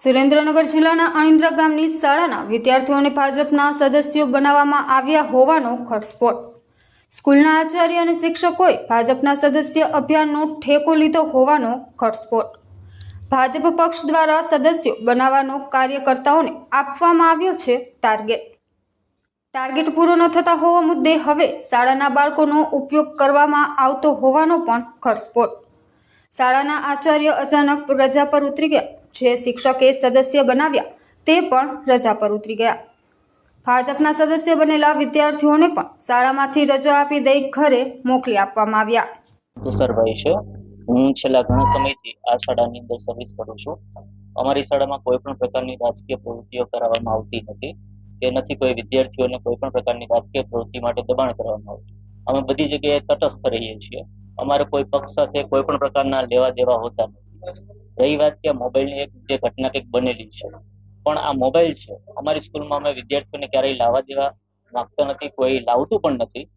સુરેન્દ્રનગર જિલ્લાના અણિન્દ્રા ગામની શાળાના વિદ્યાર્થીઓને ભાજપના સદસ્યો બનાવવામાં આવ્યા હોવાનો ઘટસ્ફોટ. સ્કૂલના આચાર્ય અને શિક્ષકોએ ભાજપના સદસ્ય અભિયાનનો ઠેકો લીધો હોવાનો ઘટસ્ફોટ. ભાજપ પક્ષ દ્વારા સદસ્યો બનાવવાનો કાર્યકર્તાઓને આપવામાં આવ્યો છે ટાર્ગેટ. ટાર્ગેટ પૂરો ન થતા હોવા મુદ્દે હવે શાળાના બાળકોનો ઉપયોગ કરવામાં આવતો હોવાનો પણ ઘટસ્ફોટ. શાળાના આચાર્ય અચાનક રજા પર ઉતરી ગયા. જે શિક્ષકે સદસ્ય બનાવ્યા તે પણ રજા પર ઉતરી ગયા. ભાજપના સદસ્ય બનેલા વિદ્યાર્થીઓને પણ શાળામાંથી રજા આપી દઈ ઘરે મોકલી આપવામાં આવ્યા. તુષારભાઈ છે. હું છેલ્લા ઘણા સમયથી આ શાળાની અંદર સર્વિસ કરું છું. અમારી શાળામાં કોઈ પણ પ્રકારની રાજકીય પ્રવૃત્તિઓ કરાવવામાં આવતી નથી. કે નથી કોઈ વિદ્યાર્થીઓને કોઈ પણ પ્રકારની રાજકીય પ્રવૃત્તિ માટે દબાણ કરવામાં આવતું. અમે બધી જગ્યાએ તટસ્થ રહીએ છીએ. અમારે કોઈ પક્ષ સાથે કોઈ પણ પ્રકારના લેવા દેવા હોતા નથી. રહી વાત કે મોબાઈલની એક જે ઘટના કંઈક બનેલી છે. પણ આ મોબાઈલ છે, અમારી સ્કૂલમાં અમે વિદ્યાર્થીઓને ક્યારેય લાવવા દેવા માંગતા નથી, કોઈ લાવતું પણ નથી.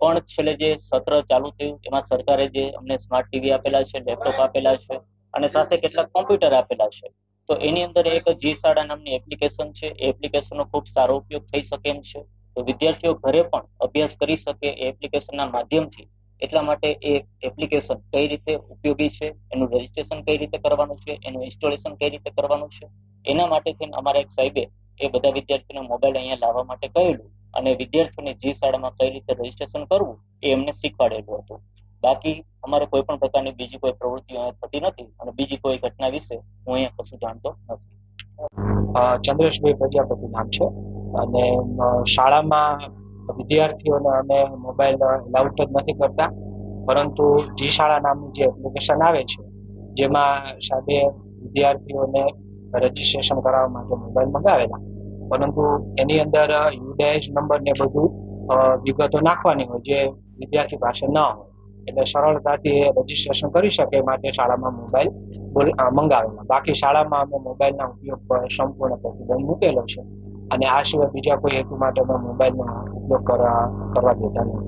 પણ છેલ્લે જે સત્ર ચાલુ થયું, એમાં સરકારે જે અમને સ્માર્ટ ટીવી આપેલા છે લેપટોપ આપેલા છે અને સાથે કેટલાક કોમ્પ્યુટર આપેલા છે. તો એની અંદર એક જી શાળા નામની એપ્લિકેશન છે, એ એપ્લિકેશનનો ખૂબ સારો ઉપયોગ થઈ શકે એમ છે. તો વિદ્યાર્થીઓ ઘરે પણ અભ્યાસ કરી શકે એ એપ્લિકેશનના માધ્યમથી એટલા માટે એ એપ્લિકેશન કઈ રીતે ઉપયોગી છે, એનું રજીસ્ટ્રેશન કઈ રીતે કરવાનું છે, એનું ઇન્સ્ટોલેશન કઈ રીતે કરવાનું છે, એના માટે થઈને અમારા એક સાહેબે એ બધા વિદ્યાર્થીઓને મોબાઈલ અહીંયા લાવવા માટે કહેલું અને વિદ્યાર્થીઓને જે શાળામાં કઈ રીતે રજીસ્ટ્રેશન કરવું એ એમને શીખવાડેલું હતું. બાકી અમારે કોઈ પણ પ્રકારની બીજી કોઈ પ્રવૃત્તિઓ અહીંયા થતી નથી અને બીજી કોઈ ઘટના વિશે હું અહીંયા કશું જાણતો નથી. ચંદ્રેશભાઈ પ્રજાપતિ નામ છે. અને શાળામાં વિદ્યાર્થીઓને અમે મોબાઈલ એલાઉડ જ નથી કરતા, પરંતુ જી શાળા નામની જે એપ્લિકેશન આવે છે, જેમાં સાથે વિદ્યાર્થીઓને રજીસ્ટ્રેશન કરાવવા માટે મોબાઈલ મંગાવેલા. પરંતુ એની અંદર યુડાઇઝ નંબર ને બધું વિગતો નાખવાની હોય, જે વિદ્યાર્થી પાસે ન હોય. એટલે સરળતાથી એ રજીસ્ટ્રેશન કરી શકે માટે શાળામાં મોબાઈલ બોલ- મંગાવેલા. બાકી શાળામાં અમે મોબાઈલના ઉપયોગ પર સંપૂર્ણ પ્રતિબંધ મૂકેલો છે. અને આ સિવાય બીજા કોઈ હેતુ માટે અમે મોબાઈલનો ઉપયોગ કરવા કરવા દેતા નથી.